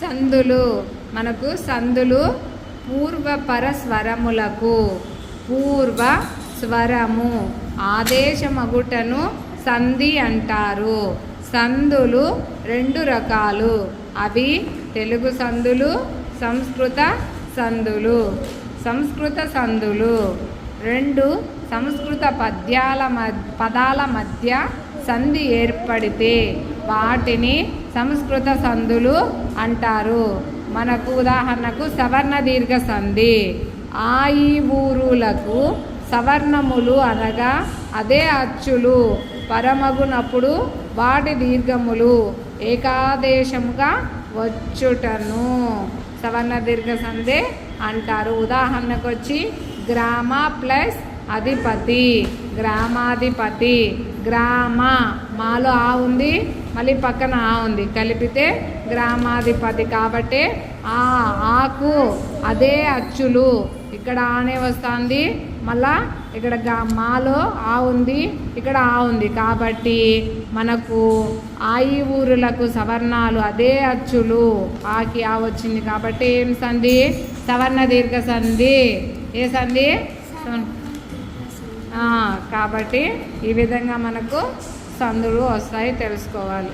సందులు మనకు సందులు పూర్వపర స్వరములకు పూర్వ స్వరము ఆదేశమగుటను సంధి అంటారు. సందులు రెండు రకాలు. అవి తెలుగు సందులు సంస్కృత సందులు. సంస్కృత సందులు రెండు సంస్కృత పద్యాల మ పదాల మధ్య సంధి ఏర్పడితే వాటిని సంస్కృత సంధులు అంటారు. మనకు ఉదాహరణకు సవర్ణ దీర్ఘ సంధి. ఆ ఈ ఊరులకు సవర్ణములు అనగా అదే అచ్చులు. పరమగునప్పుడు వాటి దీర్ఘములు. ఏకాదేశముగా వచ్చుటను సవర్ణ దీర్ఘ సంధి అంటారు. ఉదాహరణకు వచ్చి గ్రామ ప్లస్ అధిపతి గ్రామాధిపతి గ్రామ. మాలో ఆ ఉంది మళ్ళీ పక్కన ఆ ఉంది. కలిపితే గ్రామాధిపతి కాబట్టి ఆ ఆకు అదే అచ్చులు. ఇక్కడ ఆనే వస్తుంది మళ్ళా ఇక్కడ మాలో ఆ ఉంది ఇక్కడ ఆ ఉంది. కాబట్టి మనకు ఆయి ఊరులకు సవర్ణాలు అదే అచ్చులు. ఆకి ఆ వచ్చింది కాబట్టి ఏం సంధి? సవర్ణ దీర్ఘ సంధి. ఏ సంధి? కాబట్టి ఈ విధంగా మనకు సందులు వస్తాయి తెలుసుకోవాలి.